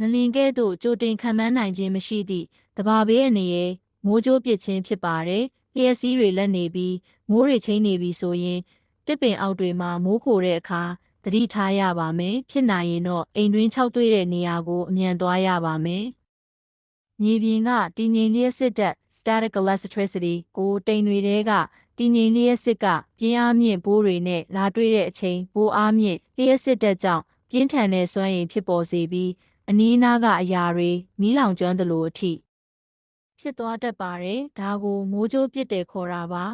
ငလင်ကဲ့သို့ကြိုတင်ခံမှန်းနိုင်ခြင်းမရှိသည့်တဘာဘေးအနေနဲ့မိုးကြိုးပစ်ခြင်းဖြစ်ပါတယ်လျှက်စီးတွေလက်နေပြီးမိုးတွေချိန်နေပြီဆိုရင်တစ်ပင်အောက်တွေမှာမိုးခိုတဲ့အခါသတိထားရပါမယ်ဖြစ်နိုင်ရင်တော့အိမ်တွင်းခြောက်သွေးတဲ့နေရာကိုအမြန်သွားရပါမယ်မြေပြင်ကတည်ငြိမ်လျက်စစ်တပ် static electricity ကိုတိမ်တွေတဲကတည်ငြိမ်လျက်စစ်ကပြင်းအားမြင့်ဘိုးတွေနဲ့လာတွေ့တဲ့အချိန်ဘိုးအားမြင့်လျှက်စစ်တပ်ကြောင့်ပြင်းထန်တဲ့စွမ်းရည်ဖြစ်ပေါ်စေပြီး အနီးအနားကအရာတွေမီးလောင်ကျွမ်းသလိုအထိဖြစ်သွားတတ်ပါတယ်ဒါကိုမိုးကြိုးပစ်တယ်ခေါ်တာပါ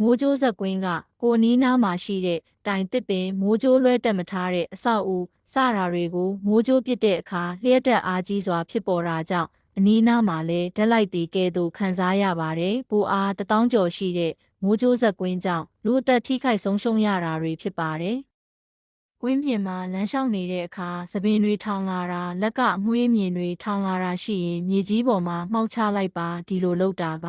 မိုးကြိုးဇက်ကွင်းကကိုအနီးနားမှာရှိတဲ့တိုင်တစ်ပင်မိုးကြိုးလွှဲတက်မထားတဲ့အဆောက်အဦစတာတွေကိုမိုးကြိုးပစ်တဲ့အခါလျှက်တက်အားကြီးစွာဖြစ်ပေါ်တာကြောင့်အနီးနားမှာလည်းဓာတ်လိုက်တီကဲသို့ခံစားရပါတယ်။ပိုအားတစ်တောင်းကျော်ရှိတဲ့မိုးကြိုးဇက်ကွင်းကြောင့်လူအသက်ထိခိုက်ဆုံးရှုံးရတာတွေဖြစ်ပါတယ်။ ကွင်းပြင်မှာလမ်းလျှောက်နေတဲ့အခါသပင်တွေထောင်လာတာလက်ကမွှေးမြင်တွေထောင်လာတာရှိရင်မြေကြီးပေါ်မှာမှောက်ချလိုက်ပါဒီလိုလုပ်တာက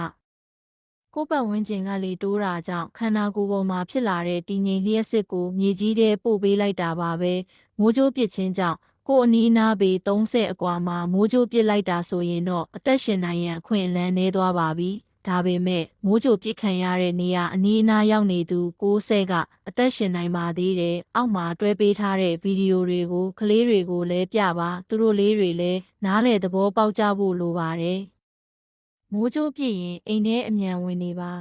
ကိုယ့်ပတ်ဝန်းကျင်ကလေတိုးတာကြောင့်ခန္ဓာကိုယ်ပေါ်မှာဖြစ်လာတဲ့တည်ငြိမ်လျက်စစ်ကိုမြေကြီးထဲပို့ပေးလိုက်တာပါပဲမိုးကြိုးပစ်ခြင်းကြောင့်ကိုယ်အနီးအနားပေ30အကွာမှာမိုးကြိုးပစ်လိုက်တာဆိုရင်တော့အသက်ရှင်နိုင်ရန်အခွင့်အလမ်းနည်းသွားပါပြီ။ ဒါပေမဲ့မိုးကြိုပစ်ခံရတဲ့နေရာအနီးအနားရောက်နေသူ60ကအသက်ရှင်နိုင်ပါသေးတယ်။အောက်မှာတွဲပေးထားတဲ့ဗီဒီယိုတွေကိုကလေးတွေကိုလည်းပြပါသူတို့လေးတွေလည်းနားလေသဘောပေါက်ကြဖို့လိုပါတယ်။မိုးကြိုးပြစ်ရင်အိမ်ထဲအမြန်ဝင်နေပါ